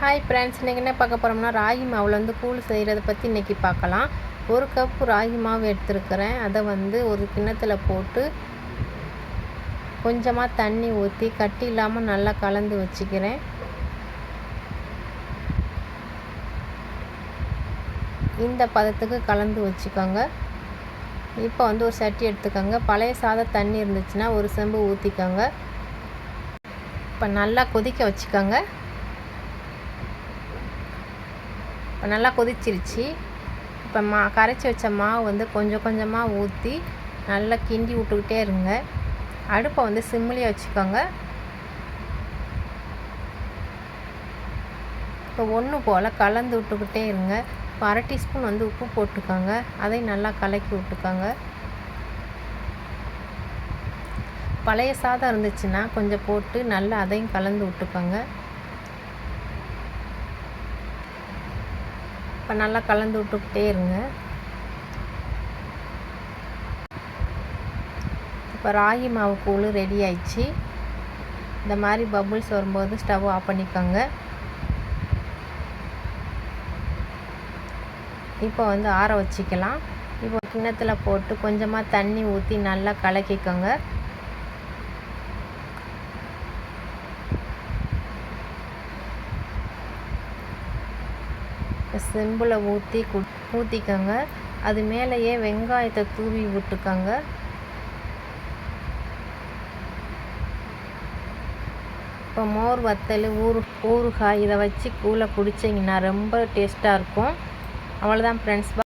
Hi friends இன்றைக்கி என்ன பார்க்க போகிறோம்னா ராகி மாவில் வந்து கூழ் செய்கிறத பற்றி இன்றைக்கி பார்க்கலாம். ஒரு கப்பு ராகி மாவு எடுத்துருக்கிறேன். அதை வந்து ஒரு கிண்ணத்தில் போட்டு கொஞ்சமாக தண்ணி ஊற்றி கட்டி இல்லாமல் நல்லா கலந்து வச்சுக்கிறேன். இந்த பதத்துக்கு கலந்து வச்சுக்கோங்க. இப்போ வந்து ஒரு சட்டி எடுத்துக்கோங்க. பழைய சாதம் தண்ணி இருந்துச்சுன்னா ஒரு செம்பு ஊற்றிக்கோங்க இப்போ நல்லா கொதிக்க வச்சுக்கோங்க இப்போ நல்லா கொதிச்சிருச்சு. இப்போ மா கரைச்சி வச்ச மாவு வந்து கொஞ்சம் கொஞ்சமாக ஊற்றி நல்லா கிண்டி விட்டுக்கிட்டே இருங்க. அடுப்பை வந்து சிம்மிலே வச்சுக்கோங்க. இப்போ ஒன்று போல் கலந்து விட்டுக்கிட்டே இருங்க. இப்போ அரை டீஸ்பூன் வந்து உப்பு போட்டுக்கோங்க. அதையும் நல்லா கலக்கி விட்டுக்கோங்க. பழைய சாதம் இருந்துச்சுன்னா கொஞ்சம் போட்டு நல்லா அதையும் கலந்து விட்டுக்கோங்க. இப்போ நல்லா கலந்து விட்டுக்கிட்டே இருங்க. இப்போ ராகி மாவு கூழ் ரெடி ஆயிடுச்சு. இந்த மாதிரி பபுள்ஸ் வரும்போது ஸ்டவ் ஆஃப் பண்ணிக்கோங்க. இப்போ வந்து ஆற வச்சுக்கலாம். இப்போ கிண்ணத்தில் போட்டு கொஞ்சமாக தண்ணி ஊற்றி நல்லா கலக்கிக்கோங்க. செம்பில் ஊற்றி கு ஊற்றிக்கோங்க அது மேலேயே வெங்காயத்தை தூவி விட்டுக்கோங்க. இப்போ மோர் வத்தல் ஊறு ஊறுகாய் இதை வச்சு கூழை குடிச்சிங்கன்னா ரொம்ப டேஸ்ட்டாக இருக்கும். அவ்வளோதான் ஃப்ரெண்ட்ஸ்